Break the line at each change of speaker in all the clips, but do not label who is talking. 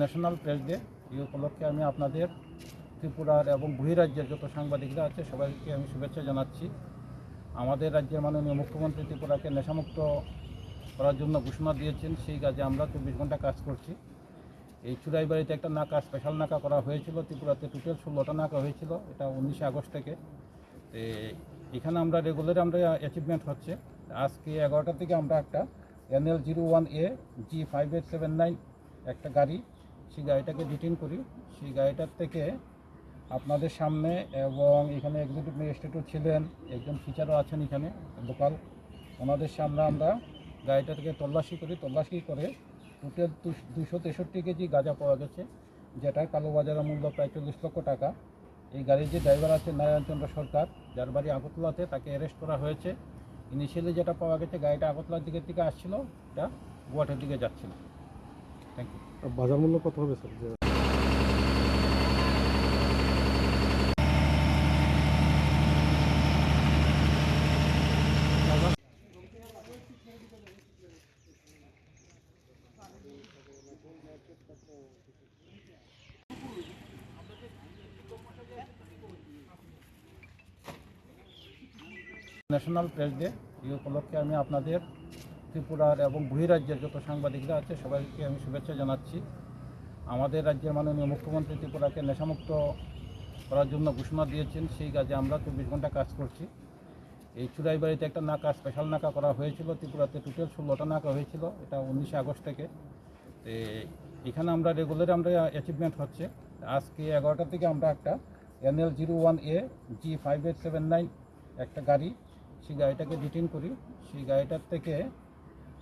National press day এই উপলক্ষে আমি আপনাদের ত্রিপুরার এবং বহিরাজ্যের যত সাংবাদিকরা আছে, সবাইকে আমি শুভেচ্ছা জানাচ্ছি। আমাদের রাজ্যের মাননীয় মুখ্যমন্ত্রী ত্রিপুরাকে নেশামুক্ত করার জন্য ঘোষণা দিয়েছেন। সেই কাজে আমরা চব্বিশ ঘণ্টা কাজ করছি। এই চুড়াইবাড়িতে একটা নাকা স্পেশাল নাকা করা হয়েছিল। ত্রিপুরাতে টোটাল ষোলোটা নাকা হয়েছিল। এটা উনিশে আগস্ট থেকে। এখানে আমরা রেগুলার আমরা অ্যাচিভমেন্ট হচ্ছে। আজকে এগারোটা থেকে আমরা একটা NL zero one A G five eight seven nine একটা গাড়ি, সেই গাড়িটাকে ডিটেন করি। সেই গাড়িটার থেকে আপনাদের সামনে এবং এখানে এক্সিকিউটিভ ম্যাজিস্ট্রেটও ছিলেন, একজন টিচারও আছেন এখানে লোকাল ওনাদের সামনে আমরা গাড়িটা থেকে তল্লাশি করি। তল্লাশি করে টোটাল দুশো তেষট্টি কেজি গাঁজা পাওয়া গেছে, যেটার কালোবাজারের মূল্য প্রায় চল্লিশ লক্ষ টাকা। এই গাড়ির যে ড্রাইভার আছে নারায়ণচন্দ্র সরকার, যার বাড়ি আগরতলাতে, তাকে অ্যারেস্ট করা হয়েছে। ইনিশিয়ালি যেটা পাওয়া গেছে, গাড়িটা আগরতলার দিকের দিকে আসছিল, এটা গুয়াহাটির দিকে যাচ্ছিল। থ্যাংক ইউ
বাজার মূল্য কত হবে স্যার
ন্যাশনাল প্রেস ডে। এই উপলক্ষে আমি আপনাদের ত্রিপুরার এবং বহিরাজ্যের যত সাংবাদিকরা আছে, সবাইকে আমি শুভেচ্ছা জানাচ্ছি। আমাদের রাজ্যের মাননীয় মুখ্যমন্ত্রী ত্রিপুরাকে নেশামুক্ত করার জন্য ঘোষণা দিয়েছেন। সেই কাজে আমরা চব্বিশ ঘণ্টা কাজ করছি। এই চুরাইবাড়িতে একটা নাকা স্পেশাল নাকা করা হয়েছিল। ত্রিপুরাতে টোটাল ষোলোটা নাকা হয়েছিল। এটা উনিশে আগস্ট থেকে। এখানে আমরা রেগুলার আমরা অ্যাচিভমেন্ট হচ্ছে। আজকে এগারোটা থেকে আমরা একটা NL zero one A G five eight seven nine একটা গাড়ি সেই গাড়িটাকে ডিটেন করি। সেই গাড়িটার থেকে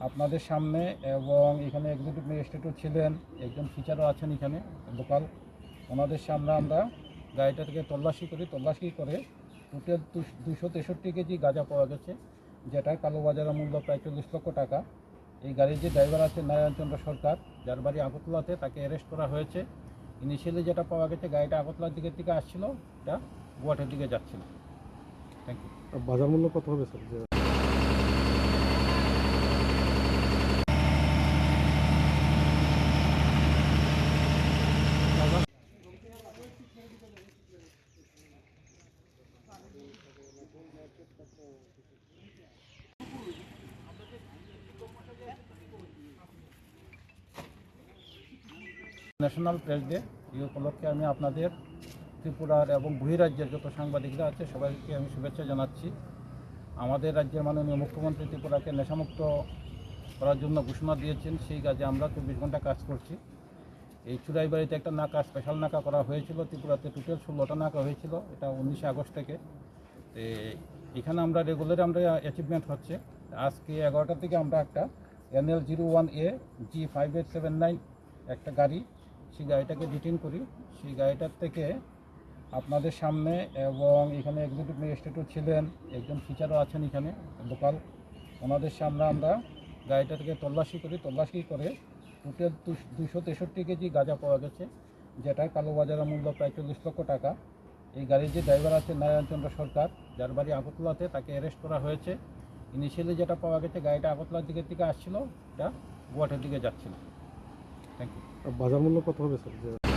আপনাদের সামনে এবং এখানে এক্সিকিউটিভ ম্যাজিস্ট্রেটও ছিলেন, একজন টিচারও আছেন এখানে, লোকাল। ওনাদের সামনে আমরা গাড়িটা থেকে তল্লাশি করি। তল্লাশি করে টোটাল দুশো তেষট্টি কেজি গাঁজা পাওয়া গেছে যেটার কালোবাজারের মূল্য প্রায় চল্লিশ লক্ষ টাকা। এই গাড়ির যে ড্রাইভার আছে নারায়ণচন্দ্র সরকার, যার বাড়ি আগরতলাতে, তাকে অ্যারেস্ট করা হয়েছে। ইনিশিয়ালি যেটা পাওয়া গেছে, গাড়িটা আগরতলার দিকের দিকে আসছিল, এটা গুয়াহাটির দিকে যাচ্ছিল। থ্যাংক ইউ
বাজার মূল্য কত হবে স্যার?
ন্যাশনাল প্রেস ডে এই উপলক্ষে আমি আপনাদের ত্রিপুরার এবং বহিরাজ্যের যত সাংবাদিকরা আছে, সবাইকে আমি শুভেচ্ছা জানাচ্ছি। আমাদের রাজ্যের মাননীয় মুখ্যমন্ত্রী ত্রিপুরাকে নেশামুক্ত করার জন্য ঘোষণা দিয়েছেন। সেই কাজে আমরা চব্বিশ ঘণ্টা কাজ করছি। এই চুরাইবাড়িতে একটা নাকা স্পেশাল নাকা করা হয়েছিল। ত্রিপুরাতে টোটাল ষোলোটা নাকা হয়েছিল। এটা উনিশে আগস্ট থেকে। এখানে আমরা রেগুলার আমরা অ্যাচিভমেন্ট হচ্ছে। আজকে এগারোটা থেকে আমরা একটা NL zero one A G five eight seven nine একটা গাড়ি, সেই গাড়িটাকে ডিটেন করি। সেই গাড়িটার থেকে আপনাদের সামনে এবং এখানে এক্সিকিউটিভ ম্যাজিস্ট্রেটও ছিলেন, একজন টিচারও আছেন এখানে লোকাল ওনাদের সামনে আমরা গাড়িটা থেকে তল্লাশি করি, তল্লাশি করে টোটাল দুশো তেষট্টি কেজি গাঁজা পাওয়া গেছে যেটার কালোবাজারের মূল্য প্রায় চল্লিশ লক্ষ টাকা। এই গাড়ির যে ড্রাইভার আছে নারায়ণচন্দ্র সরকার, যার বাড়ি আগরতলাতে, তাকে অ্যারেস্ট করা হয়েছে। ইনিশিয়ালি যেটা পাওয়া গেছে, গাড়িটা আগরতলার দিকের দিকে আসছিল, এটা গুয়াহাটির দিকে যাচ্ছিল। থ্যাংক ইউ
বাজার মূল্য কত হবে স্যার